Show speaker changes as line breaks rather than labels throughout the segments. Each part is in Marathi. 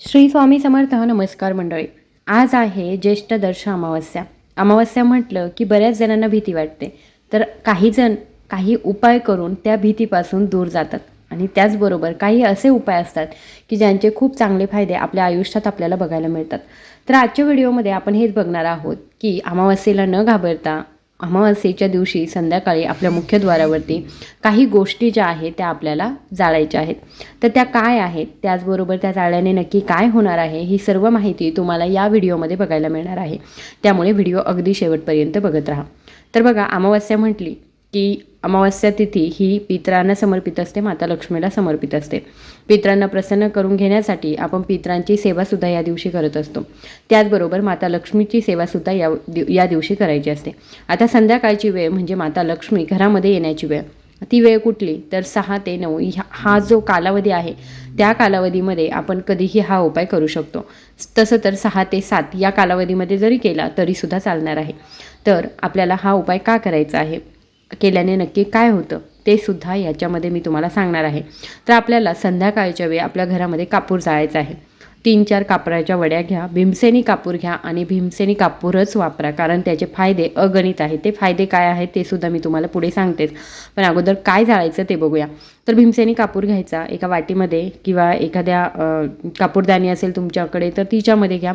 श्री स्वामी समर्थ नमस्कार मंडळी. आज आहे ज्येष्ठ दर्श अमावस्या. अमावस्या म्हटलं की बऱ्याच जणांना भीती वाटते. तर काही जण काही उपाय करून त्या भीतीपासून दूर जातात. आणि त्याचबरोबर काही असे उपाय असतात की ज्यांचे खूप चांगले फायदे आपल्या आयुष्यात आपल्याला बघायला मिळतात. तर आजच्या व्हिडिओमध्ये आपण हेच बघणार आहोत की अमावस्येला न घाबरता अमावास्येच्या दिवशी संध्याकाळी आपल्या मुख्यद्वारावरती काही गोष्टी ज्या आहेत त्या आपल्याला जाळायच्या आहेत. तर त्या काय आहेत? त्याचबरोबर त्या जाळल्याने नक्की काय होणार आहे? ही सर्व माहिती तुम्हाला या व्हिडिओमध्ये बघायला मिळणार आहे. त्यामुळे व्हिडिओ अगदी शेवटपर्यंत बघत राहा. तर बघा अमावस्या म्हटली की अमावस्या तिथी ही पितरांना समर्पित असते माता लक्ष्मीला समर्पित असते. पितरांना प्रसन्न करून घेण्यासाठी आपण पित्रांची सेवासुद्धा या दिवशी करत असतो. त्याचबरोबर माता लक्ष्मीची सेवासुद्धा या दिव या दिवशी करायची असते. आता संध्याकाळची वेळ म्हणजे माता लक्ष्मी घरामध्ये येण्याची वेळ. ती वेळ कुठली? तर सहा ते नऊ ह्या हा जो कालावधी आहे त्या कालावधीमध्ये आपण कधीही हा उपाय करू शकतो. तसं तर सहा ते सात या कालावधीमध्ये जरी केला तरीसुद्धा चालणार आहे. तर आपल्याला हा उपाय का करायचा आहे? केल्याने नक्की काय होतं ते सुद्धा याच्यामध्ये मी तुम्हाला सांगणार आहे. तर आपल्याला संध्याकाळच्या वेळी आपल्या घरामध्ये कापूर जाळायचा आहे. तीन चार कापराच्या वड्या घ्या भीमसेनी कापूर घ्या आणि भीमसेनी कापूरच वापरा. कारण त्याचे फायदे अगणित आहेत. ते फायदे काय आहेत ते सुद्धा मी तुम्हाला पुढे सांगतेच. पण अगोदर काय जाळायचं ते बघूया. तर भीमसेनी कापूर घ्यायचा एका वाटीमध्ये किंवा एखाद्या कापूरदाणी कापूरदानी असेल तुमच्याकडे तर तिच्यामध्ये घ्या.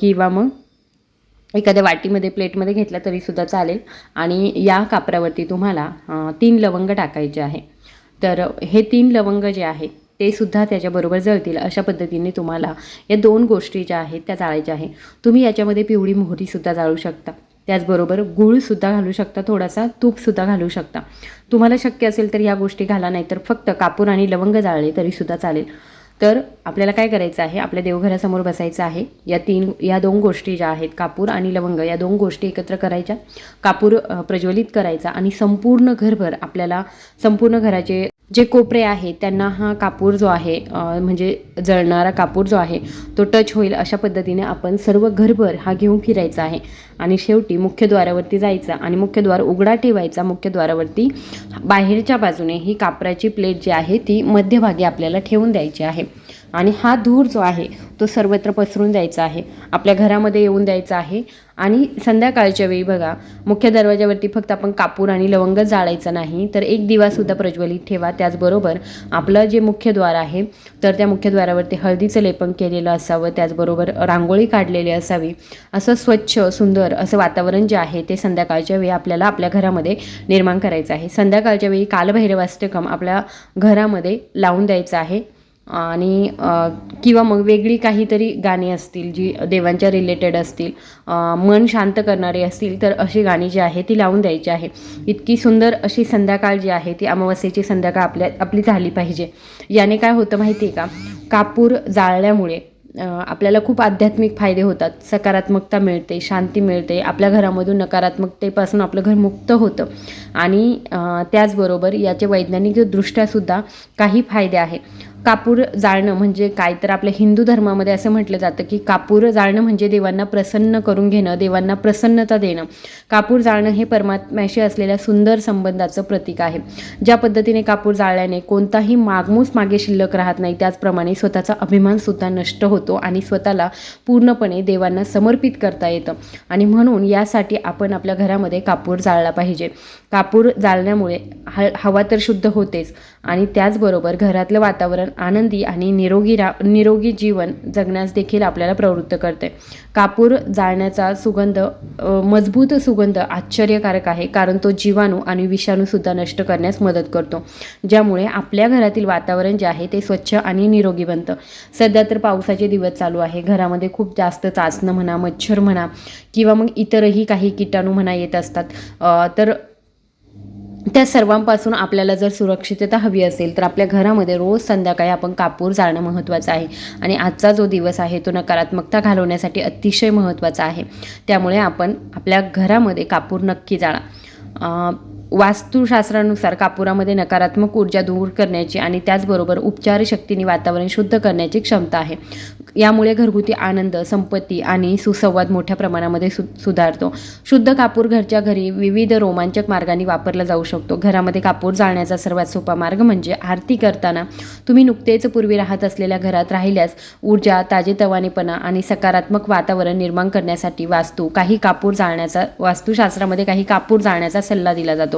किंवा मग एखाद्या वाटीमध्ये प्लेटमध्ये घेतला तरीसुद्धा चालेल. आणि या कापरावरती तुम्हाला तीन लवंग टाकायचे आहे. तर हे तीन लवंग जे आहेत ते सुद्धा त्याच्याबरोबर जळतील अशा पद्धतीने तुम्हाला या दोन गोष्टी ज्या आहेत त्या जाळायच्या आहे. तुम्ही याच्यामध्ये पिवळी मोहरीसुद्धा जाळू शकता. त्याचबरोबर गूळसुद्धा घालू शकता थोडासा तूपसुद्धा घालू शकता. तुम्हाला शक्य असेल तर या गोष्टी घाला नाही तर फक्त कापूर आणि लवंग जाळले तरीसुद्धा चालेल. तर आपल्याला काय करायचं आहे? आपल्या देवघरासमोर बसायचं आहे. या तीन या दोन गोष्टी ज्या आहेत कापूर आणि लवंग या दोन गोष्टी एकत्र करायच्या. कापूर प्रज्वलित करायचा आणि संपूर्ण घरभर आपल्याला संपूर्ण घराचे जे कोपरे आहेत त्यांना हा कापूर जो आहे म्हणजे जळणारा कापूर जो आहे तो टच होईल अशा पद्धतीने आपण सर्व घरभर हा घेऊन फिरायचा आहे. आणि शेवटी मुख्यद्वारावरती जायचा आणि मुख्यद्वार उघडा ठेवायचा. मुख्यद्वारावरती बाहेरच्या बाजूने ही कापराची प्लेट जी आहे ती मध्यभागी आपल्याला ठेवून द्यायची आहे. आणि हा धूर जो आहे तो सर्वत्र पसरून द्यायचा आहे. आपल्या घरामध्ये येऊन द्यायचा आहे. आणि संध्याकाळच्या वेळी बघा मुख्य दरवाजावरती फक्त आपण कापूर आणि लवंग जाळायचं नाही तर एक दिवासुद्धा प्रज्वलित ठेवा. त्याचबरोबर आपलं जे मुख्यद्वार आहे तर त्या मुख्यद्वारावरती हळदीचं लेपन केलेलं असावं त्याचबरोबर रांगोळी काढलेली असावी. असं स्वच्छ सुंदर असं वातावरण जे आहे ते संध्याकाळच्या वेळी आपल्याला आपल्या घरामध्ये निर्माण करायचं आहे. संध्याकाळच्या वेळी कालभैरवाष्टकम आपल्या घरामध्ये लावून द्यायचं आहे. आणि किंवा मग वेगळी काहीतरी गाणी असतील जी देवांच्या रिलेटेड असतील मन शांत करणारी असतील तर अशी गाणी जी आहे ती लावून द्यायची आहे. इतकी सुंदर अशी संध्याकाळ जी आहे ती अमावस्येची संध्याकाळ आपल्या आपली झाली पाहिजे. याने काय होतं माहिती आहे का? कापूर जाळल्यामुळे आपल्याला खूप आध्यात्मिक फायदे होतात. सकारात्मकता मिळते शांती मिळते आपल्या घरामधून नकारात्मकतेपासून आपलं घर मुक्त होतं. आणि त्याचबरोबर याचे वैज्ञानिकदृष्ट्यासुद्धा काही फायदे आहे कापूर जाळणं म्हणजे काय? तर आपल्या हिंदू धर्मामध्ये असं म्हटलं जातं की कापूर जाळणं म्हणजे देवांना प्रसन्न करून घेणं देवांना प्रसन्नता देणं. कापूर जाळणं हे परमात्म्याशी असलेल्या सुंदर संबंधाचं प्रतीक आहे. ज्या पद्धतीने कापूर जाळल्याने कोणताही मागमूस मागे शिल्लक राहत नाही त्याचप्रमाणे स्वतःचा अभिमानसुद्धा नष्ट होतो आणि स्वतःला पूर्णपणे देवांना समर्पित करता येतं. आणि म्हणून यासाठी आपण आपल्या घरामध्ये कापूर जाळला पाहिजे. कापूर जाळण्यामुळे ह हवा तर शुद्ध होतेच आणि त्याचबरोबर घरातलं वातावरण आनंदी आणि निरोगी रा निरोगी जीवन जगण्यास देखील आपल्याला प्रवृत्त करते. कापूर जाळण्याचा सुगंध मजबूत सुगंध आश्चर्यकारक आहे कारण तो जीवाणू आणि विषाणूसुद्धा नष्ट करण्यास मदत करतो. ज्यामुळे आपल्या घरातील वातावरण जे आहे ते स्वच्छ आणि निरोगी बनतं. सध्या तर पावसाचे दिवस चालू आहे. घरामध्ये खूप जास्त चाचणं म्हणा मच्छर म्हणा किंवा मग इतरही काही किटाणू म्हणा येत असतात. तर त्या सर्वांपासून आपल्याला जर सुरक्षितता हवी असेल तर आपल्या घरामध्ये रोज संध्याकाळी आपण कापूर जाळणं महत्त्वाचं आहे. आणि आजचा जो दिवस आहे तो नकारात्मकता घालवण्यासाठी अतिशय महत्त्वाचा आहे. त्यामुळे आपण आपल्या घरामध्ये कापूर नक्की जाळा. वास्तुशास्त्रानुसार कापुरामध्ये नकारात्मक ऊर्जा दूर करण्याची आणि त्याचबरोबर उपचार शक्तीने वातावरण शुद्ध करण्याची क्षमता आहे. यामुळे घरगुती आनंद संपत्ती आणि सुसंवाद मोठ्या प्रमाणामध्ये सु सुधारतो. शुद्ध कापूर घरच्या घरी विविध रोमांचक मार्गाने वापरला जाऊ शकतो. घरामध्ये कापूर जाळण्याचा सर्वात सोपा मार्ग म्हणजे आरती करताना. तुम्ही नुकतेच पूर्वी राहत असलेल्या घरात राहिल्यास ऊर्जा ताजेतवानेपणा आणि सकारात्मक वातावरण निर्माण करण्यासाठी वास्तू काही कापूर जाळण्याचा वास्तुशास्त्रामध्ये काही कापूर जाळण्याचा सल्ला दिला जातो.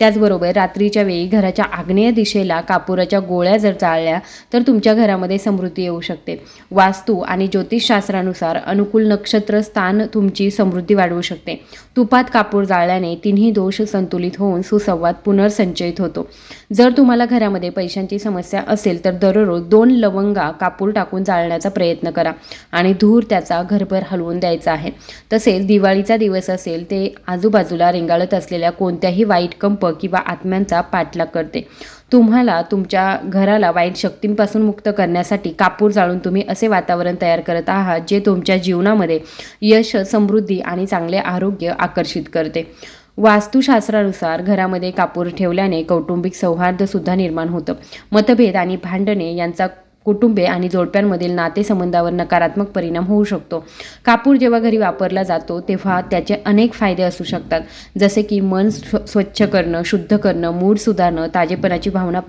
त्याचबरोबर रात्रीच्या वेळी घराच्या आग्नेय दिशेला कापुराच्या गोळ्या जर जाळल्या तर तुमच्या घरामध्ये समृद्धी येऊ शकते. वास्तू आणि ज्योतिषशास्त्रानुसार अनुकूल नक्षत्र स्थान तुमची समृद्धी वाढवू शकते. तुपात कापूर जाळल्याने तिन्ही दोष संतुलित होऊन सुसंवाद पुनर्संचयित होतो. जर तुम्हाला घरामध्ये पैशांची समस्या असेल तर दररोज दोन लवंगा कापूर टाकून जाळण्याचा प्रयत्न करा आणि धूर त्याचा घरभर हलवून द्यायचा आहे. तसेच दिवाळीचा दिवस असेल ते आजूबाजूला रेंगाळत असलेल्या कोणत्याही वाईट कंप किंवा आत्म्यांचा पाठलाग करते. तुम्हाला तुमच्या घराला वाईट शक्तींपासून मुक्त करण्यासाठी कापूर जाळून तुम्ही असे वातावरण तयार करत आहात जे तुमच्या जीवनामध्ये यश समृद्धी आणि चांगले आरोग्य आकर्षित करते. वास्तुशास्त्रानुसार घरामध्ये कापूर ठेवल्याने कौटुंबिक सौहार्दसुद्धा निर्माण होतं. मतभेद आणि भांडणे यांचा कुटुंबे आणि जोडप्यांमधील नातेसंबंधावर नकारात्मक परिणाम होऊ शकतो. कापूर जेव्हा घरी वापरला जातो तेव्हा त्याचे अनेक फायदे असू शकतात. जसे की मन स्व स्वच्छ करणं शुद्ध करणं मूड सुधारणं ताजेपणाची भावना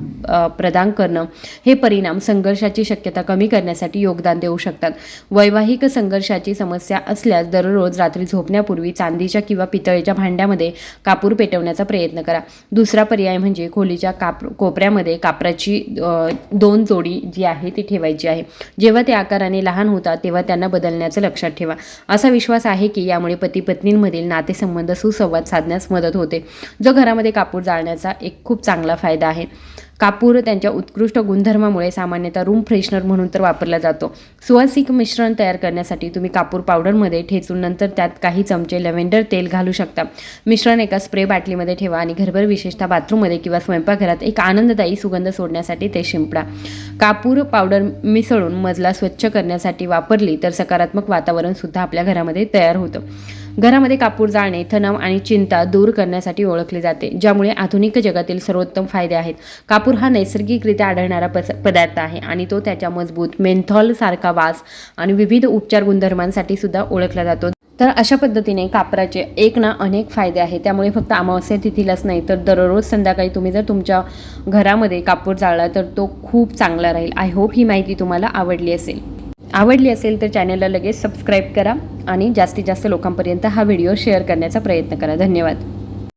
प्रदान करणं हे परिणाम संघर्षाची शक्यता कमी करण्यासाठी योगदान देऊ शकतात. वैवाहिक संघर्षाची समस्या असल्यास दररोज रात्री झोपण्यापूर्वी चांदीच्या किंवा पितळेच्या भांड्यामध्ये कापूर पेटवण्याचा प्रयत्न करा. दुसरा पर्याय म्हणजे खोलीच्या काप कोपऱ्यामध्ये कापराची दोन जोडी जी आहे ती ठेवायची आहे. जेव्हा ते आकाराने लहान होतात तेव्हा त्यांना बदलण्याचं लक्षात ठेवा. असा विश्वास आहे की यामुळे पती पत्नींमधील नातेसंबंध सुसंवाद साधण्यास मदत होते. जो घरामध्ये कापूर जाळण्याचा एक खूप चांगला फायदा आहे. कापूर त्यांच्या उत्कृष्ट गुणधर्मामुळे सामान्यतः रूम फ्रेशनर म्हणून तर वापरला जातो. सुवासिक मिश्रण तयार करण्यासाठी तुम्ही कापूर पावडरमध्ये ठेचून नंतर त्यात काही चमचे लव्हेंडर तेल घालू शकता. मिश्रण एका स्प्रे बाटलीमध्ये ठेवा आणि घरभर विशेषतः बाथरूममध्ये किंवा स्वयंपाकघरात एक आनंददायी सुगंध सोडण्यासाठी ते शिंपडा. कापूर पावडर मिसळून मजला स्वच्छ करण्यासाठी वापरली तर सकारात्मक वातावरण सुद्धा आपल्या घरामध्ये तयार होतं. घरामध्ये कापूर जाळणे तणाव आणि चिंता दूर करण्यासाठी ओळखले जाते ज्यामुळे आधुनिक जगातील सर्वोत्तम फायदे आहेत. कापूर हा नैसर्गिकरित्या आढळणारा पदार्थ आहे आणि तो त्याच्या मजबूत मेंथॉल सारखा वास आणि विविध उपचार गुणधर्मांसाठी सुद्धा ओळखला जातो. तर अशा पद्धतीने कापराचे एक ना अनेक फायदे आहेत. त्यामुळे फक्त अमावस्या तिथीलाच नाही तर दररोज संध्याकाळी तुम्ही जर तुमच्या घरामध्ये कापूर जाळला तर तो खूप चांगला राहील. आय होप ही माहिती तुम्हाला आवडली असेल. आवडली असेल तर चॅनलला लगेच सबस्क्राईब करा आणि जास्तीत जास्त लोकांपर्यंत हा व्हिडिओ शेअर करण्याचा प्रयत्न करा. धन्यवाद.